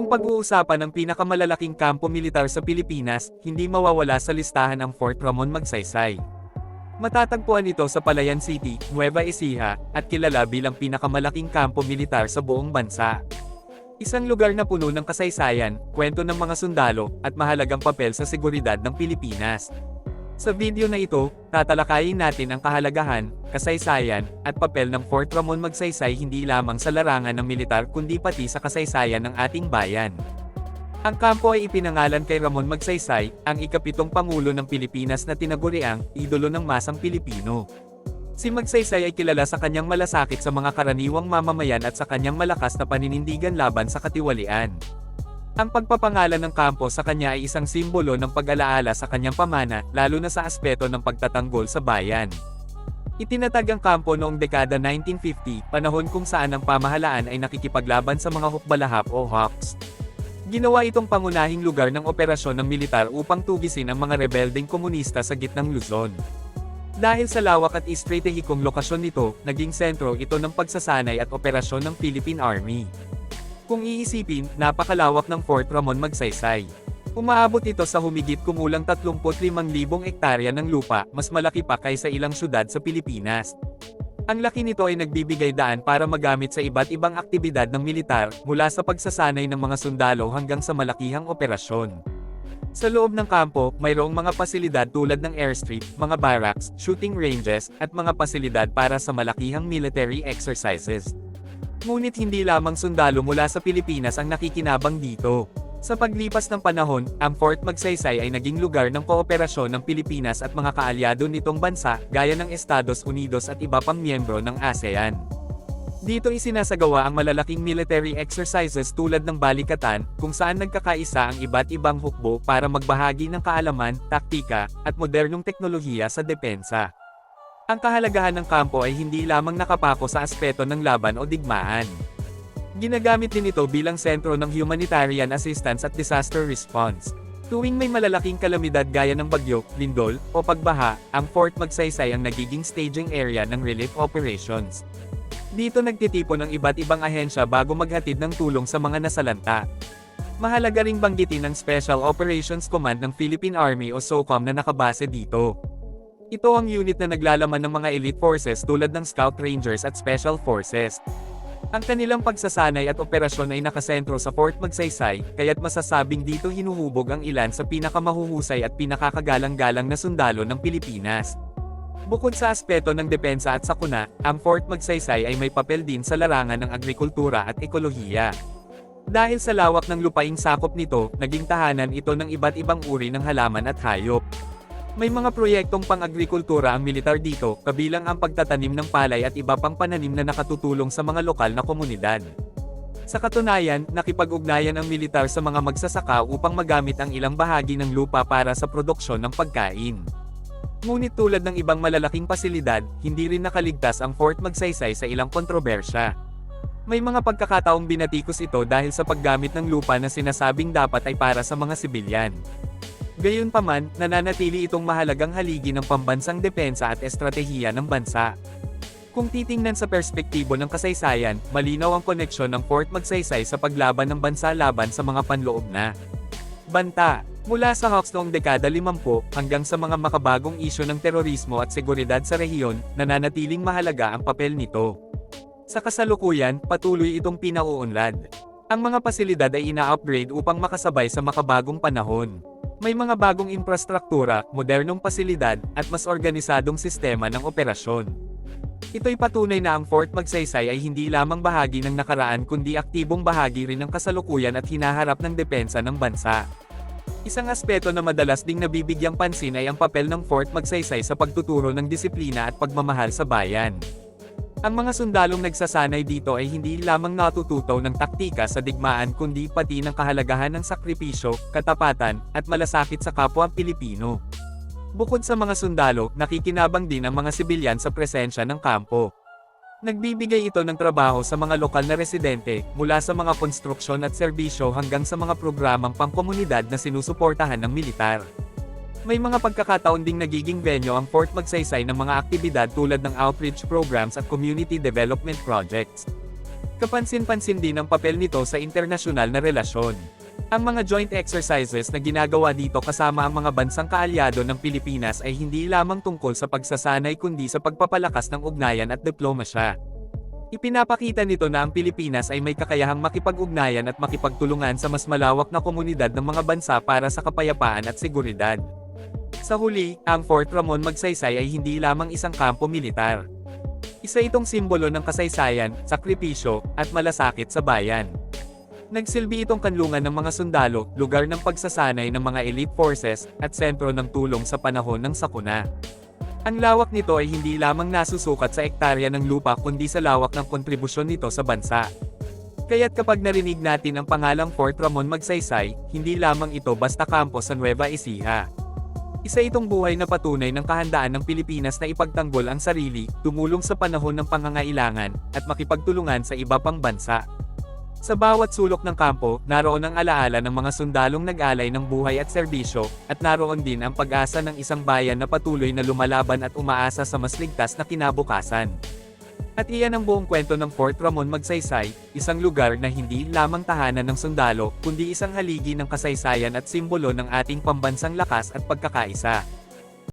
Kung pag-uusapan ang pinakamalalaking kampo militar sa Pilipinas, hindi mawawala sa listahan ang Fort Ramon Magsaysay. Matatagpuan ito sa Palayan City, Nueva Ecija, at kilala bilang pinakamalaking kampo militar sa buong bansa. Isang lugar na puno ng kasaysayan, kwento ng mga sundalo, at mahalagang papel sa seguridad ng Pilipinas. Sa video na ito, tatalakayin natin ang kahalagahan, kasaysayan, at papel ng Fort Ramon Magsaysay hindi lamang sa larangan ng militar kundi pati sa kasaysayan ng ating bayan. Ang kampo ay ipinangalan kay Ramon Magsaysay, ang ikapitong pangulo ng Pilipinas na tinaguriang idolo ng masang Pilipino. Si Magsaysay ay kilala sa kanyang malasakit sa mga karaniwang mamamayan at sa kanyang malakas na paninindigan laban sa katiwalian. Ang pagpapangalan ng kampo sa kanya ay isang simbolo ng pag-alaala sa kanyang pamana, lalo na sa aspeto ng pagtatanggol sa bayan. Itinatag ang kampo noong dekada 1950, panahon kung saan ang pamahalaan ay nakikipaglaban sa mga hukbalahap o Hawks. Ginawa itong pangunahing lugar ng operasyon ng militar upang tugisin ang mga rebeldeng komunista sa gitnang Luzon. Dahil sa lawak at estratehikong lokasyon nito, naging sentro ito ng pagsasanay at operasyon ng Philippine Army. Kung iisipin, napakalawak ng Fort Ramon Magsaysay. Umaabot ito sa humigit kumulang 35,000 ektarya ng lupa, mas malaki pa kaysa ilang syudad sa Pilipinas. Ang laki nito ay nagbibigay daan para magamit sa iba't ibang aktibidad ng militar, mula sa pagsasanay ng mga sundalo hanggang sa malakihang operasyon. Sa loob ng kampo, mayroong mga pasilidad tulad ng airstrip, mga barracks, shooting ranges, at mga pasilidad para sa malakihang military exercises. Ngunit hindi lamang sundalo mula sa Pilipinas ang nakikinabang dito. Sa paglipas ng panahon, ang Fort Magsaysay ay naging lugar ng kooperasyon ng Pilipinas at mga kaalyado nitong bansa, gaya ng Estados Unidos at iba pang miyembro ng ASEAN. Dito isinasagawa ang malalaking military exercises tulad ng balikatan, kung saan nagkakaisa ang iba't ibang hukbo para magbahagi ng kaalaman, taktika, at modernong teknolohiya sa depensa. Ang kahalagahan ng kampo ay hindi lamang nakapako sa aspeto ng laban o digmaan. Ginagamit din ito bilang sentro ng humanitarian assistance at disaster response. Tuwing may malalaking kalamidad gaya ng bagyo, lindol, o pagbaha, ang Fort Magsaysay ang nagiging staging area ng relief operations. Dito nagtitipon ang iba't ibang ahensya bago maghatid ng tulong sa mga nasalanta. Mahalaga ring banggitin ang Special Operations Command ng Philippine Army o SOCOM na nakabase dito. Ito ang unit na naglalaman ng mga elite forces tulad ng Scout Rangers at Special Forces. Ang kanilang pagsasanay at operasyon ay nakasentro sa Fort Magsaysay, kaya't masasabing dito hinuhubog ang ilan sa pinakamahuhusay at pinakakagalang-galang na sundalo ng Pilipinas. Bukod sa aspeto ng depensa at sakuna, ang Fort Magsaysay ay may papel din sa larangan ng agrikultura at ekolohiya. Dahil sa lawak ng lupaing sakop nito, naging tahanan ito ng iba't ibang uri ng halaman at hayop. May mga proyektong pang-agrikultura ang militar dito, kabilang ang pagtatanim ng palay at iba pang pananim na nakatutulong sa mga lokal na komunidad. Sa katunayan, nakipag-ugnayan ang militar sa mga magsasaka upang magamit ang ilang bahagi ng lupa para sa produksyon ng pagkain. Ngunit tulad ng ibang malalaking pasilidad, hindi rin nakaligtas ang Fort Magsaysay sa ilang kontrobersya. May mga pagkakataong binatikos ito dahil sa paggamit ng lupa na sinasabing dapat ay para sa mga sibilyan. Gayunpaman, nananatili itong mahalagang haligi ng pambansang depensa at estratehiya ng bansa. Kung titingnan sa perspektibo ng kasaysayan, malinaw ang koneksyon ng Fort Magsaysay sa paglaban ng bansa laban sa mga panloob na banta. Mula sa Hawks noong dekada 50 hanggang sa mga makabagong isyo ng terorismo at seguridad sa rehiyon, nananatiling mahalaga ang papel nito. Sa kasalukuyan, patuloy itong pinauunlad. Ang mga pasilidad ay ina-upgrade upang makasabay sa makabagong panahon. May mga bagong infrastruktura, modernong pasilidad, at mas organisadong sistema ng operasyon. Ito'y patunay na ang Fort Magsaysay ay hindi lamang bahagi ng nakaraan kundi aktibong bahagi rin ng kasalukuyan at hinaharap ng depensa ng bansa. Isang aspeto na madalas ding nabibigyang pansin ay ang papel ng Fort Magsaysay sa pagtuturo ng disiplina at pagmamahal sa bayan. Ang mga sundalong nagsasanay dito ay hindi lamang natututo ng taktika sa digmaan kundi pati ng kahalagahan ng sakripisyo, katapatan, at malasakit sa kapwa Pilipino. Bukod sa mga sundalo, nakikinabang din ang mga sibilyan sa presensya ng kampo. Nagbibigay ito ng trabaho sa mga lokal na residente, mula sa mga konstruksyon at serbisyo hanggang sa mga programang pangkomunidad na sinusuportahan ng militar. May mga pagkakataon ding nagiging venue ang Fort Magsaysay ng mga aktibidad tulad ng outreach programs at community development projects. Kapansin-pansin din ang papel nito sa internasyonal na relasyon. Ang mga joint exercises na ginagawa dito kasama ang mga bansang kaalyado ng Pilipinas ay hindi lamang tungkol sa pagsasanay kundi sa pagpapalakas ng ugnayan at diplomasya. Ipinapakita nito na ang Pilipinas ay may kakayahang makipag-ugnayan at makipagtulungan sa mas malawak na komunidad ng mga bansa para sa kapayapaan at seguridad. Sa huli, ang Fort Ramon Magsaysay ay hindi lamang isang kampo militar. Isa itong simbolo ng kasaysayan, sakripisyo, at malasakit sa bayan. Nagsilbi itong kanlungan ng mga sundalo, lugar ng pagsasanay ng mga elite forces, at sentro ng tulong sa panahon ng sakuna. Ang lawak nito ay hindi lamang nasusukat sa ektarya ng lupa kundi sa lawak ng kontribusyon nito sa bansa. Kaya't kapag narinig natin ang pangalang Fort Ramon Magsaysay, hindi lamang ito basta kampo sa Nueva Ecija. Isa itong buhay na patunay ng kahandaan ng Pilipinas na ipagtanggol ang sarili, tumulong sa panahon ng pangangailangan, at makipagtulungan sa iba pang bansa. Sa bawat sulok ng kampo, naroon ang alaala ng mga sundalong nag-alay ng buhay at serbisyo, at naroon din ang pag-asa ng isang bayan na patuloy na lumalaban at umaasa sa mas ligtas na kinabukasan. At iyan ang buong kwento ng Fort Ramon Magsaysay, isang lugar na hindi lamang tahanan ng sundalo, kundi isang haligi ng kasaysayan at simbolo ng ating pambansang lakas at pagkakaisa.